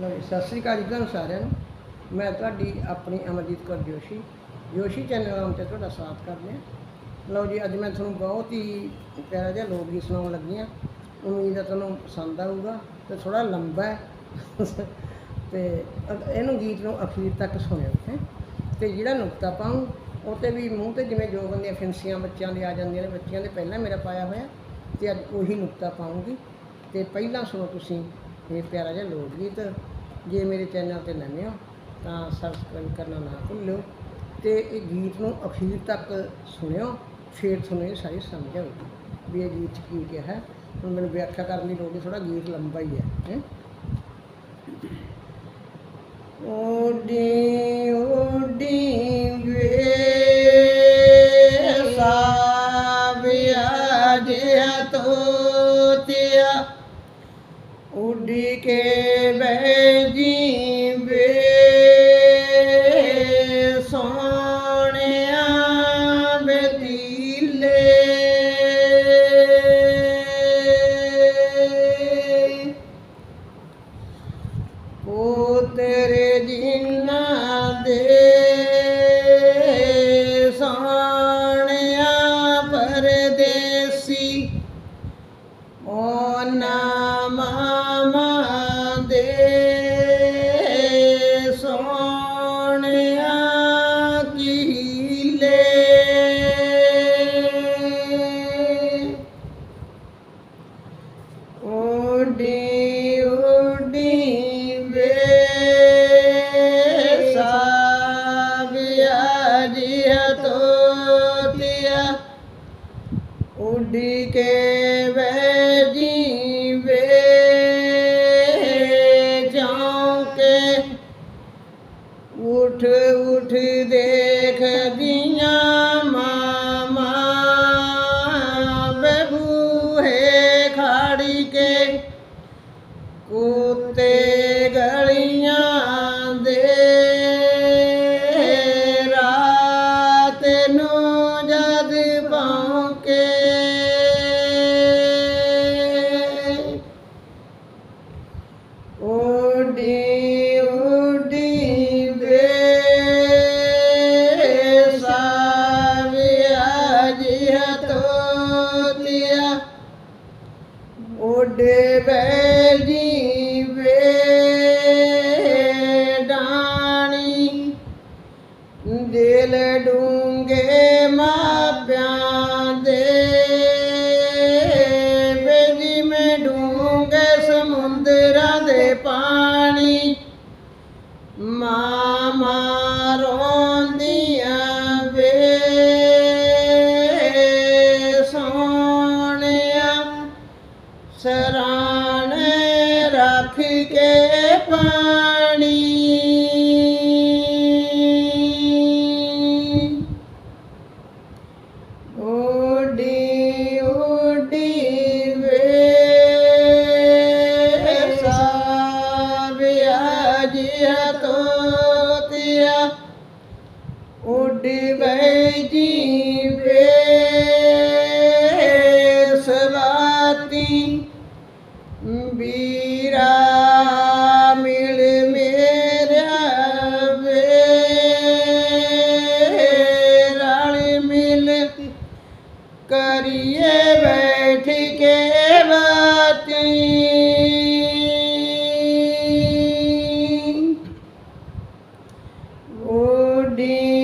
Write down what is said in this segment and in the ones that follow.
ਲਓ ਜੀ, ਸਤਿ ਸ੍ਰੀ ਅਕਾਲ ਜੀ ਤੁਹਾਨੂੰ ਸਾਰਿਆਂ ਨੂੰ। ਮੈਂ ਤੁਹਾਡੀ ਆਪਣੀ ਅਮਰਜੀਤ ਕੌਰ ਜੋਸ਼ੀ। ਜੋਸ਼ੀ ਚੈਨਲ ਨਾਮ ਤੇ ਤੁਹਾਡਾ ਸਵਾਗਤ ਕਰਦੇ ਹਾਂ। ਲਓ ਜੀ ਅੱਜ ਮੈਂ ਤੁਹਾਨੂੰ ਬਹੁਤ ਹੀ ਪਿਆਰਾ ਜਿਹਾ ਲੋਕ ਗੀਤ ਸੁਣਾਉਣ ਲੱਗੀ ਹਾਂ। ਉਮੀਦ ਹੈ ਤੁਹਾਨੂੰ ਪਸੰਦ ਆਊਗਾ ਤੇ ਥੋੜਾ ਲੰਬਾ ਹੈ। ਤੇ ਅ- ਇਹਨੂੰ ਗੀਤ ਨੂੰ ਅਖੀਰ ਤੱਕ ਸੁਣਿਓ ਹੈਂ ਤੇ ਜਿਹੜਾ ਨੁਕਤਾ ਪਾਉਂ ਉਹ ਤੇ ਵੀ ਮੂੰਹ ਤੇ ਜਿਵੇਂ ਜੋ ਦੀਆਂ ਫਿੰਸੀਆਂ ਬੱਚਿਆਂ ਦੇ ਆ ਜਾਂਦੀਆਂ ਨੇ ਬੱਚਿਆਂ ਦੇ ਪਹਿਲਾਂ ਮੇਰਾ ਪਾਇਆ ਹੋਇਆ ਤੇ ਅੱਜ ਉਹੀ ਨੁਕਤਾ ਪਾਉਂਗੀ ਤੇ ਪਹਿਲਾਂ ਸੁਣੋ ਤੁਸੀਂ ਇਹ ਪਿਆਰਾ ਜਿਹਾ ਲੋਕ ਗੀਤ। ਜੇ ਮੇਰੇ ਚੈਨਲ ਤੇ ਨਵੇਂ ਹੋ, ਤਾਂ ਸਬਸਕ੍ਰਾਈਬ ਕਰਨਾ ਨਾ ਭੁੱਲਿਓ। ਤੇ ਇਹ ਗੀਤ ਨੂੰ ਅਖੀਰ ਤੱਕ ਸੁਣਿਓ, ਫਿਰ ਤੁਹਾਨੂੰ ਇਹ ਸਾਰੀ ਸਮਝ ਆਵੇਗੀ ਵੀ ਇਹ ਗੀਤ ਕੀ ਕਿਹਾ ਹੈ। ਹੁਣ ਮੈਨੂੰ ਵਿਆਖਿਆ ਕਰਨ ਦੀ ਲੋੜ ਨਹੀਂ ਥੋੜਾ ਗੀਤ ਲੰਬਾ ਹੀ ਹੈ, ਹੈਂ। ਓਡੀ ਓਡੀ ਉਠ ਉਠ ਦੇਖਦੀਆਂ ਮਾਮਾ ਦਿਲ ਡੂੰਗੇ ਮਾਪਿਆਂ ਦੇ ਬੇਜੀ ਮੈਂ ਡੂੰਗੇ ਸਮੁੰਦਰਾਂ ਦੇ ਪਾਣੀ ਮਾਂ ਰੋਂਦੀਆਂ ਵੇ ਸੋਹਣਿਆ ਸਰਾਣੇ ਰੱਖ ਕੇ ਪਾ ਓਡੀ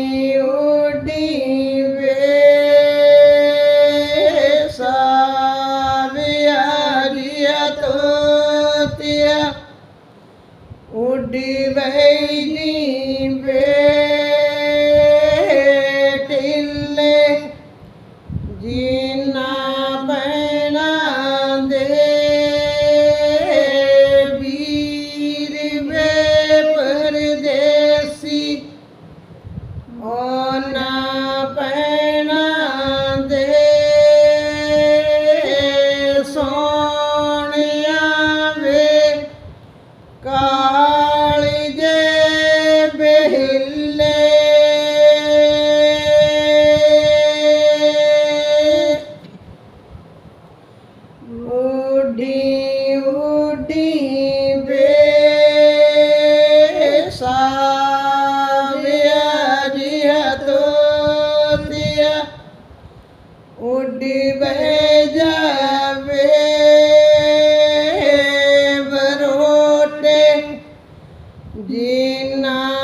ਜਿਨ੍ਹਾਂ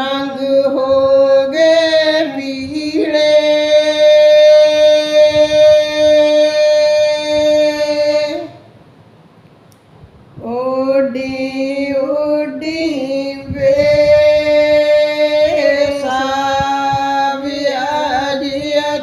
ਰੰਗ ਹੋਗੇ ਪੀੜੇ ਓਡੀ ਓਡੀ ਵੇ ਸਾਵਿਆ ਜੀਆ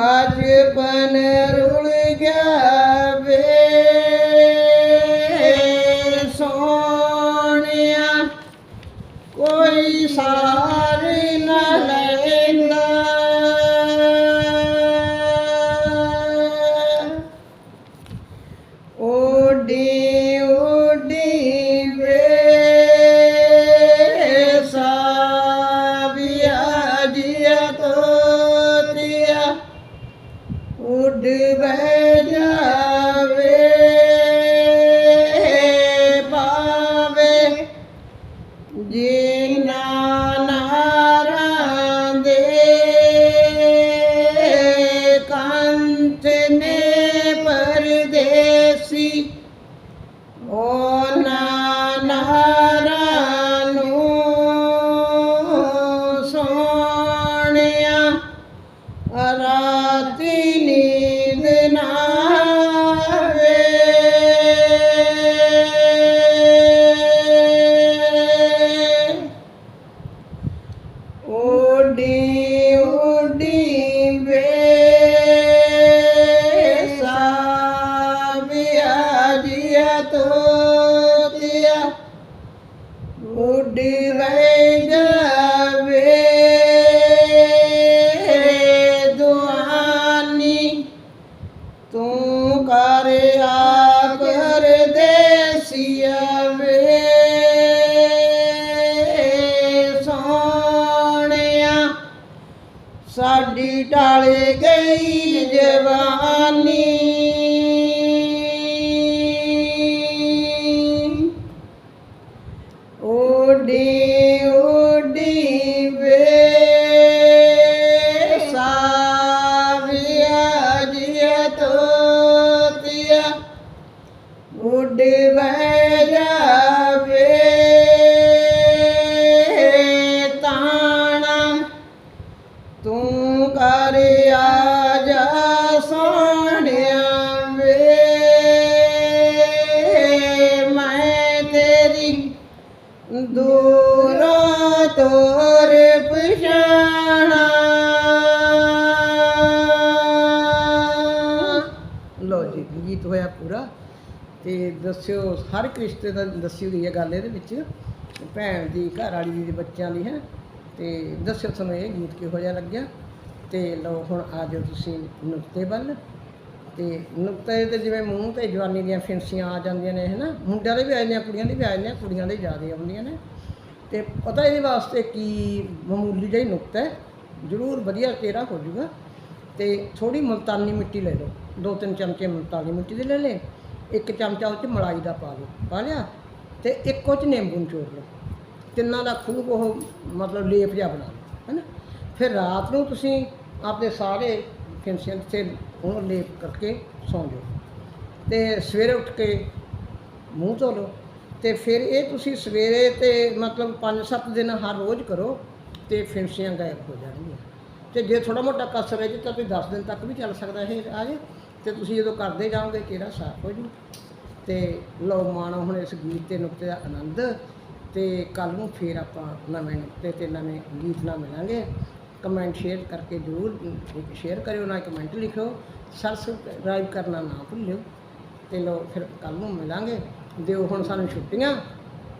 भाजपन ਕਰ ਆਪ ਪਰਦੇਸੀਆ ਵੇ। ਸੋਹਣਿਆ ਸਾਡੀ ਢਾਲੇ ਗਈ ਜਵਾਨੀ। ਦੂਰੋਂ ਤੋਰ ਪਛਾਣਾ। ਲੋ ਜੀ, ਗੀਤ ਹੋਇਆ ਪੂਰਾ। ਤੇ ਦੱਸਿਓ, ਹਰ ਇੱਕ ਰਿਸ਼ਤੇ ਦਾ ਦੱਸੀ ਹੋਈ ਹੈ ਗੱਲ ਇਹਦੇ ਵਿੱਚ। ਭੈਣ ਦੀ, ਘਰ ਵਾਲੀ ਦੀ, ਬੱਚਿਆਂ ਦੀ, ਹੈ। ਤੇ ਦੱਸਿਓ ਤੁਹਾਨੂੰ ਇਹ ਗੀਤ ਕਿਹੋ ਜਿਹਾ ਲੱਗਿਆ। ਤੇ ਲਓ, ਹੁਣ ਆ ਜਾਓ ਤੁਸੀਂ ਨੁਕਤੇ ਵੱਲ। ਤੇ ਨੁਕਤੇ ਤੇ ਜਿਵੇਂ ਮੂੰਹ ਤੇ ਜਵਾਨੀ ਦੀਆਂ ਫਿੰਸੀਆਂ ਆ ਜਾਂਦੀਆਂ ਨੇ, ਹਨਾ? ਮੁੰਡਿਆਂ ਦੇ ਵੀ ਆ ਜਾਂਦੀਆਂ ਕੁੜੀਆਂ ਦੇ ਵੀ ਆ ਜਾਂਦੀਆਂ ਕੁੜੀਆਂ ਦੇ ਜ਼ਿਆਦਾ ਆਉਂਦੀਆਂ ਨੇ। ਤੇ ਪਤਾ ਇਹਦੇ ਵਾਸਤੇ ਕੀ ਮਾਮੂਲੀ ਜਿਹੀ ਨੁਕਤਾ ਹੈ? ਜ਼ਰੂਰ ਵਧੀਆ ਚਿਹਰਾ ਹੋ ਜਾਊਗਾ। ਤੇ ਥੋੜੀ ਮੁਲਤਾਨੀ ਮਿੱਟੀ ਲੈ ਲਓ। ਦੋ ਤਿੰਨ ਚਮਚੇ ਮੁਲਤਾਨੀ ਮਿੱਟੀ ਦੇ ਲੈ ਲੈ ਇੱਕ ਚਮਚਾ ਉਹ 'ਚ ਮਲਾਈ ਦਾ ਪਾ ਲਓ ਪਾ ਲਿਆ? ਤੇ ਇੱਕ ਉਹ 'ਚ ਨਿੰਬੂ ਨਿਚੋੜ ਲਓ। ਤਿੰਨਾਂ ਦਾ ਖੂਬ ਉਹ ਮਤਲਬ ਲੇਪ ਜਿਹਾ ਬਣਾ ਲਓ, ਹੈਨਾ? ਫਿਰ ਰਾਤ ਨੂੰ ਤੁਸੀਂ ਆਪਣੇ ਸਾਰੇ ਫਿੰਸੀਆਂ ਤੇ ਉਹਨੂੰ ਲੇਪ ਕਰਕੇ ਸੌਂ ਜਾਓ। ਤੇ ਸਵੇਰੇ ਉੱਠ ਕੇ ਮੂੰਹ ਧੋ ਲਓ ਤੇ ਫਿਰ ਇਹ ਤੁਸੀਂ ਸਵੇਰੇ ਤੇ ਮਤਲਬ 5-7 ਦਿਨ ਹਰ ਰੋਜ਼ ਕਰੋ ਤੇ ਫਿੰਸੀਆਂ ਗਾਇਬ ਹੋ ਜਾਣਗੀਆਂ। ਤੇ ਜੇ ਥੋੜਾ ਮੋਟਾ ਕਸਰ ਹੈ ਜੀ ਤਾਂ ਤੁਸੀਂ 10 ਦਿਨ ਤੱਕ ਵੀ ਚੱਲ ਸਕਦਾ ਇਹ ਆਜ ਤੇ ਤੁਸੀਂ ਜਦੋਂ ਕਰਦੇ ਜਾਓਗੇ ਚਿਹਰਾ ਸਾਫ਼ ਹੋ ਜੂ। ਤੇ ਲਓ ਮਾਣੋ ਹੁਣ ਇਸ ਗੀਤ ਤੇ ਨੁਕਤੇ ਦਾ ਆਨੰਦ ਤੇ ਕੱਲ ਨੂੰ ਫੇਰ ਆਪਾਂ ਨਵੇਂ ਨੁਕਤੇ ਤੇ ਨਵੇਂ ਗੀਤ ਨਾਲ ਮਿਲਾਂਗੇ। ਕਮੈਂਟ ਸ਼ੇਅਰ ਕਰਕੇ ਜ਼ਰੂਰ ਸ਼ੇਅਰ ਕਰਿਓ, ਨਾ ਕਮੈਂਟ ਲਿਖਿਓ। ਸਬਸਕ੍ਰਾਈਬ ਕਰਨਾ ਨਾ ਭੁੱਲਿਓ। ਤੇ ਲੋ ਫਿਰ ਕੱਲ ਨੂੰ ਮਿਲਾਂਗੇ। ਦਿਓ ਹੁਣ ਸਾਨੂੰ ਛੁੱਟੀਆਂ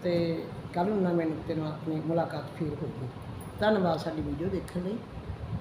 ਤੇ ਕੱਲ ਨੂੰ ਨਵੇਂ ਨੁਕਤੇ ਨਾਲ ਆਪਣੀ ਮੁਲਾਕਾਤ ਫੇਰ ਹੋਊਗੀ। ਧੰਨਵਾਦ, ਸਾਡੀ ਵੀਡੀਓ ਦੇਖਣ ਲਈ।